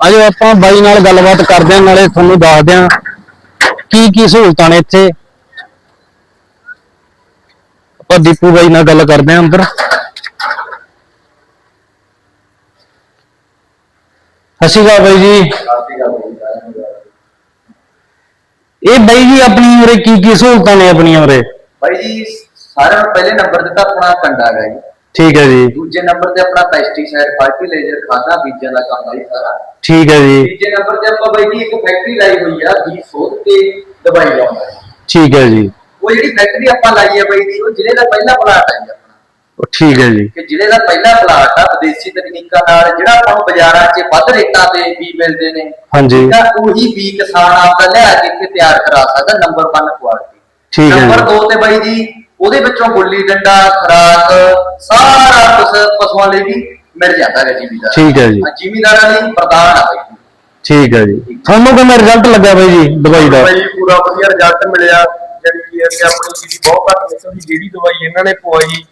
ਆਜੋ ਆਪਾਂ ਬਾਈ ਨਾਲ ਗੱਲਬਾਤ ਕਰਦੇ ਹਾਂ, ਨਾਲੇ ਤੁਹਾਨੂੰ ਦੱਸਦੇ ਹਾਂ ਕੀ ਕੀ ਸਹੂਲਤਾਂ ਨੇ ਇੱਥੇ। ਆਪਾਂ ਦੀਪੂ ਬਾਈ ਨਾਲ ਗੱਲ ਕਰਦੇ ਹਾਂ ਅੰਦਰ। ਸਤਿ ਸ਼੍ਰੀ ਅਕਾਲ ਬਾਈ ਜੀ। ਇਹ ਬਾਈ ਜੀ, ਆਪਣੀ ਉਰੇ ਕੀ ਕੀ ਸਹੂਲਤਾਂ ਨੇ ਆਪਣੀਆਂ ਉਰੇ? ਭਾਈ ਜੀ, ਸਾਰਿਆਂ ਨੂੰ ਪਹਿਲੇ ਨੰਬਰ ਤੇ ਤਾਂ ਆਪਣਾ ਕੰਡਾ ਹੈਗਾ ਜੀ। ਠੀਕ ਹੈ ਜੀ। ਦੂਜੇ ਨੰਬਰ ਤੇ ਆਪਣਾ ਪੈਸਟੀਸਾਈਡ ਫਰਟੀਲਾਈਜ਼ਰ ਖਾਦਾਂ ਬੀਜਾਂ ਦਾ ਕੰਮ ਹੈ ਸਾਰਾ। ਠੀਕ ਹੈ ਜੀ। ਤੀਜੇ ਨੰਬਰ ਤੇ ਆਪਾਂ ਬਾਈ ਜੀ ਇੱਕ ਫੈਕਟਰੀ ਲਾਈ ਹੋਈ ਆ ਬੀਜ ਸੋਧ ਤੇ ਦਵਾਈ ਲਾਉਂਦਾ। ਠੀਕ ਹੈ ਜੀ। ਉਹ ਜਿਹੜੀ ਫੈਕਟਰੀ ਆਪਾਂ ਲਾਈ ਹੈ ਬਾਈ ਜੀ ਉਹ ਜ਼ਿਲ੍ਹੇ ਦਾ ਪਹਿਲਾ ਪਲਾਟ ਹੈ ਜੀ ਆਪਣਾ। ਉਹ ਠੀਕ ਹੈ ਜੀ। ਕਿ ਜ਼ਿਲ੍ਹੇ ਦਾ ਪਹਿਲਾ ਪਲਾਟ ਆ ਵਿਦੇਸ਼ੀ ਤਕਨੀਕਾਂ ਨਾਲ ਜਿਹੜਾ ਆਪਾਂ ਨੂੰ ਬਾਜ਼ਾਰਾਂ 'ਚ ਵੱਧ ਰੇਟਾਂ ਤੇ ਬੀ ਮਿਲਦੇ ਨੇ। ਹਾਂਜੀ। ਤਾਂ ਉਹੀ ਬੀ ਕਿਸਾਨ ਆਪਦਾ ਲਿਆ ਕੇ ਇੱਥੇ ਤਿਆਰ ਕਰਾ ਸਕਦਾ ਨੰਬਰ 1 ਕੁਆਲਿਟੀ ਠੀਕ ਹੈ ਨੰਬਰ ਜੀ 2 ਤੇ ਬਾਈ ਜੀ ਉਹਦੇ ਵਿੱਚੋਂ ਗੁੱਲੀ ਡੰਡਾ ਖਰਾਕ ਸਾਰਾ ਕੁਝ ਪਸ਼ੂਆਂ ਲਈ ਵੀ ਮਿਲ ਜਾਂਦਾ ਹੈ ਜ਼ਿਮੀਦਾਰ ਠੀਕ ਹੈ ਜੀ। ਜ਼ਿਮੀਦਾਰਾਂ ਲਈ ਪ੍ਰਦਾਨ ਆ ਬਾਈ ਜੀ। ਠੀਕ ਹੈ ਜੀ। ਤੁਹਾਨੂੰ ਕਿਵੇਂ ਰਿਜ਼ਲਟ ਲੱਗਾ ਬਾਈ ਜੀ ਦਵਾਈ ਦਾ? ਭਾਈ ਪੂਰਾ ਵਧੀਆ ਰਿਜ਼ਲਟ ਮਿਲਿਆ। ਜਾਣੀ ਕਿ ਇੱਥੇ ਆਪਣੀ ਜਿਹੜੀ ਬਹੁਤ ਘੱਟ ਨਿਕਲਦੀ ਜਿਹੜੀ ਦਵਾਈ ਇਹਨਾਂ ਨੇ ਪਵਾਈ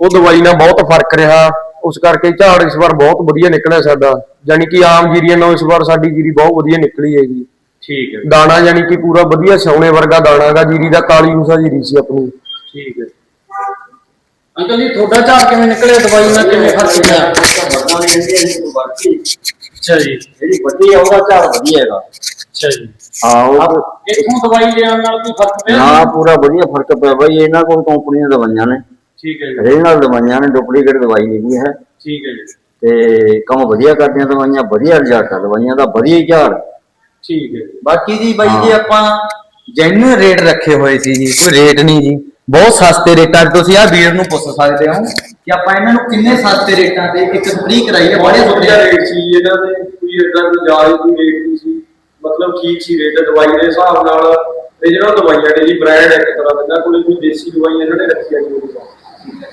ਉਹ ਦਵਾਈ ਨਾਲ ਬਹੁਤ ਫ਼ਰਕ ਰਿਹਾ। ਉਸ ਕਰਕੇ ਝਾੜ ਇਸ ਵਾਰ ਬਹੁਤ ਵਧੀਆ ਨਿਕਲਿਆ ਸਾਡਾ। ਜਾਣੀ ਕਿ ਆਮ ਜੀਰੀਆਂ ਨਾਲੋਂ ਇਸ ਵਾਰ ਸਾਡੀ ਜੀਰੀ ਬਹੁਤ ਵਧੀਆ ਨਿਕਲੀ ਹੈਗੀ। ਠੀਕ ਹੈ। ਦਾਣਾ ਜਾਣੀ ਕਿ ਪੂਰਾ ਵਧੀਆ ਸੋਨੇ ਵਰਗਾ ਦਾਣਾ ਹੈਗਾ ਜੀਰੀ ਦਾ ਕਾਲੀ ਉਸਾ ਜੀਰੀ ਸੀ ਆਪਣੀ। ਠੀਕ ਹੈ। ਅੰਕਲ ਜੀ ਤੁਹਾਡਾ ਝਾੜ ਕਿਵੇਂ ਨਿਕਲਿਆ? ਦਵਾਈ ਨਾਲ ਕਿਵੇਂ ਫ਼ਰਕ ਪਿਆ? ਅੱਛਾ ਜੀ। ਜਿਹੜੀ ਵੱਡੀ ਆ ਉਹਦਾ ਝਾੜ ਵਧੀਆ ਹੈਗਾ। ਅੱਛਾ ਜੀ। ਹਾਂ ਉਹ ਇੱਥੋਂ ਦਵਾਈ ਲੈਣ ਨਾਲ ਕੋਈ ਫ਼ਰਕ ਪਿਆ? ਨਾ ਪੂਰਾ ਵਧੀਆ ਫ਼ਰਕ ਪਿਆ ਬਾਈ। ਇਹਨਾਂ ਕੋਲ ਕੰਪਨੀ ਦੀਆਂ ਦਵਾਈਆਂ ਨੇ। ਠੀਕ ਹੈ ਜੀ। ਰੀਜਨਲ ਦਵਾਈਆਂ ਨੇ ਡੁਪਲੀਕੇਟ ਦਵਾਈ ਨਹੀਂ ਹੈ। ਠੀਕ ਹੈ ਜੀ। ਤੇ ਕੰਮ ਵਧੀਆ ਕਰਦੀਆਂ ਦਵਾਈਆਂ ਵਧੀਆ ਰਿਜ਼ਲਟ ਆ ਦਵਾਈਆਂ ਦਾ ਵਧੀਆ ਹੀ ਝਾੜ। ਠੀਕ ਹੈ ਬਾਕੀ ਜੀ ਬਾਈ ਜੀ ਆਪਾਂ ਜੈਨੂਇਨ ਰੇਟ ਰੱਖੇ ਹੋਏ ਸੀ ਜੀ ਕੋਈ ਰੇਟ ਨਹੀਂ ਜੀ। ਬਹੁਤ ਸਸਤੇ ਰੇਟਾਂ 'ਤੇ ਤੁਸੀਂ ਆ ਵੀਰ ਨੂੰ ਪੁੱਛ ਸਕਦੇ ਹੋ ਕਿ ਆਪਾਂ ਇਹਨਾਂ ਨੂੰ ਕਿੰਨੇ ਸਸਤੇ ਰੇਟਾਂ ਤੇ ਇੱਕ ਫ੍ਰੀ ਕਰਾਈ ਹੈ ਬੜੇ ਵਧੀਆ ਰੇਟ ਸੀ ਇਹਨਾਂ ਦੇ ਕੋਈ ਏਦਾਂ ਦੀ ਜਾਇਜ਼ ਕੋਈ ਰੇਟ ਨਹੀਂ ਸੀ। ਮਤਲਬ ਠੀਕ ਸੀ ਰੇਟ ਦਵਾਈ ਦੇ ਹਿਸਾਬ ਨਾਲ ਤੇ ਜਿਹੜਾ ਦਵਾਈਆਂ ਨੇ ਜੀ ਬ੍ਰਾਂਡ ਇੱਕ ਤਰ੍ਹਾਂ ਦਾ ਇਹਨਾਂ ਕੋਲੇ ਕੋਈ ਦੇਸੀ ਦਵਾਈ ਇਹਨਾਂ ਨੇ ਰੱਖੀ ਆ ਜੀ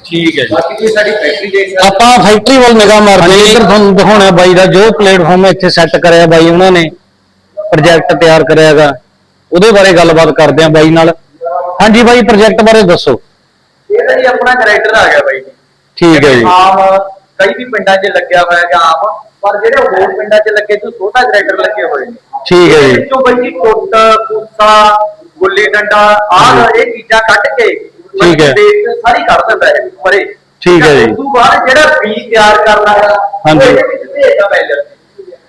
ਠੀਕ ਹੈ ਜੀ। ਬਾਕੀ ਤੁਸੀਂ ਸਾਡੀ ਫੈਕਟਰੀ ਦੇਖ ਸਕਦੇ। ਆਪਾਂ ਫੈਕਟਰੀ ਵੱਲ ਨਿਗਾਹ ਮਾਰਦੇ ਹਾਂ ਇੱਧਰ ਤੁਹਾਨੂੰ ਦਿਖਾਉਣਾ ਬਾਈ ਦਾ ਜੋ ਪਲੇਟਫਾਰਮ ਇੱਥੇ ਸੈੱਟ ਕਰਿਆ ਬਾਈ ਉਹਨਾਂ ਨੇ ਪ੍ਰੋਜੈਕਟ ਤਿਆਰ ਕਰਿਆਗਾ। ਉਹਦੇ ਬਾਰੇ ਗੱਲਬਾਤ ਕਰਦੇ ਹਾਂ ਬਾਈ ਨਾਲ। ਹਾਂਜੀ ਬਾਈ ਪ੍ਰੋਜੈਕਟ ਬਾਰੇ ਦੱਸੋ। ਇਹਦਾ ਜੀ ਆਪਣਾ ਕੈਰੈਕਟਰ ਆ ਗਿਆ ਬਾਈ ਜੀ। ਠੀਕ ਹੈ ਜੀ। ਆਮ ਕਈ ਵੀ ਪਿੰਡਾਂ 'ਚ ਲੱਗਿਆ ਹੋਇਆ ਹੈਗਾ ਆਮ ਪਰ ਜਿਹੜੇ ਹੋਰ ਪਿੰਡਾਂ 'ਚ ਲੱਗੇ ਤੋਂ ਛੋਟਾ ਕੈਰੈਕਟਰ ਲੱਗੇ ਹੋਏ ਨੇ। ਠੀਕ ਹੈ ਜੀ। ਵਿੱਚੋਂ ਬਾਈ ਜੀ ਟੁੱਟ ਕੁੱਸਾ ਗੁੱਲੀ ਡੰਡਾ ਆਹ ਇਹ ਚੀਜ਼ਾਂ ਕੱਢ ਕੇ ਠੀਕ ਹੈ। ਸਾਰੀ ਕੱਢ ਦਿੰਦਾ ਹੈ ਪਰੇ। ਠੀਕ ਹੈ ਜੀ। ਉਸ ਤੋਂ ਬਾਅਦ ਜਿਹੜਾ ਬੀ ਤਿਆਰ ਕਰਨਾ ਹੈ ਹਾਂਜੀ। ਇਹਦੇ ਵਿੱਚ ਭੇਜਦਾ ਬੈਲਰ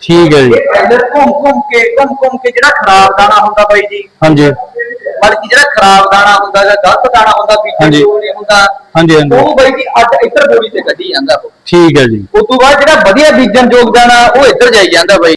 ਠੀਕ ਹੈ ਜੀ। ਬੈਲਰ ਘੁੰਮ ਘੁੰਮ ਕੇ ਘੁੰਮ ਘੁੰਮ ਕੇ ਜਿਹੜਾ ਖਰਾਬ ਦਾਣਾ ਹੁੰਦਾ ਬਾਈ ਜੀ ਹਾਂਜੀ। ਬਲਕਿ ਜਿਹੜਾ ਖਰਾਬ ਦਾਣਾ ਹੁੰਦਾ ਜਾਂ ਗਲਤ ਦਾਣਾ ਹੁੰਦਾ ਹਾਂਜੀ। ਬੀਜੇ ਜੋ ਨਹੀਂ ਹੁੰਦਾ ਹਾਂਜੀ ਹਾਂਜੀ। ਉਹ ਬਾਈ ਜੀ ਅੱਜ ਇੱਧਰ ਬੋਰੀ ਤੇ ਕੱਢੀ ਜਾਂਦਾ ਉਹ। ਠੀਕ ਹੈ ਜੀ। ਉਸ ਤੋਂ ਬਾਅਦ ਜਿਹੜਾ ਵਧੀਆ ਬੀਜਣ ਯੋਗ ਦਾਣਾ ਉਹ ਇੱਧਰ ਜਾਈ ਜਾਂਦਾ ਬਾਈ।